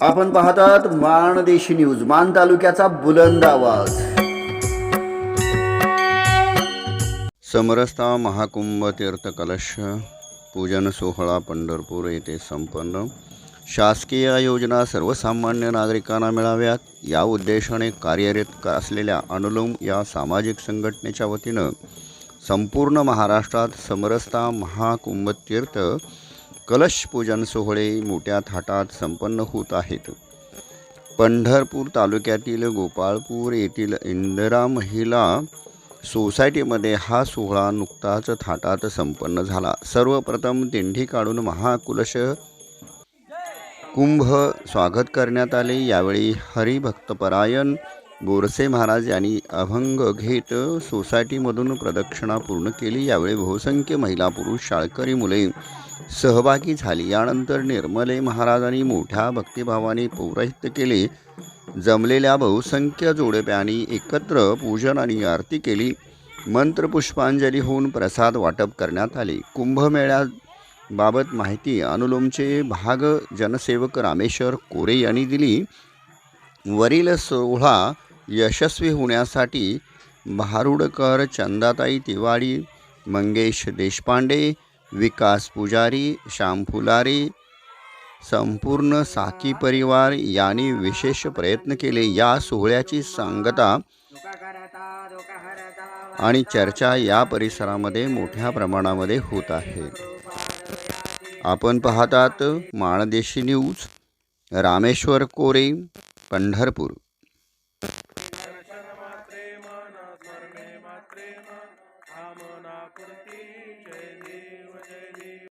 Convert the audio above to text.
आपण पाहतात माणदेशी न्यूज मान तालुक्याचा बुलंद आवाज. समरसता महाकुंभ तीर्थ कलश पूजन सोहळा पंढरपूर येथे संपन्न. शासकीय योजना सर्वसामान्य नागरिकांना मिळाव्यात. या उद्देशाने कार्यरत असलेल्या अनुलोम या सामाजिक संघटनेच्या वतीनं संपूर्ण महाराष्ट्रात समरसता महाकुंभ कलशपूजन कलश पूजन सोहळे मोठ्या थाटात संपन्न होत आहेत. पंढरपूर तालुक्यातील गोपाळपूर येथील इंदिरा महिला सोसायटीमध्ये हा सोहळा नुकताच थाटात संपन्न झाला. सर्वप्रथम दिंडी काढून महाकुलश कुंभ स्वागत करण्यात आले. यावेळी हरिभक्तपरायण बोरसे महाराज यांनी अभंग घेत सोसायटीमधून प्रदक्षिणा पूर्ण केली. यावेळी बहुसंख्य महिला पुरुष शाळकरी मुले सहभागी झाली. यानंतर निर्मले महाराजांनी मोठ्या भक्तिभावाने पौराहित्य केले. जमलेल्या बहुसंख्य जोडप्यांनी एकत्र पूजन आणि आरती केली. मंत्रपुष्पांजली होऊन प्रसाद वाटप करण्यात आले. कुंभमेळ्याबाबत माहिती अनुलोमचे भाग जनसेवक रामेश्वर कोरे यांनी दिली. वरील सोहळा यशस्वी होण्यासाठी भारुडकर चंदाताई तिवारी मंगेश देशपांडे विकास पुजारी श्याम फुलारी संपूर्ण साकी परिवार यांनी विशेष प्रयत्न केले. या सोहळ्याची सांगता आणि चर्चा या परिसरामध्ये मोठ्या प्रमाणामध्ये होत आहे. आपण पाहतात माणदेशी न्यूज रामेश्वर कोरे पंढरपूर. प्रेम हम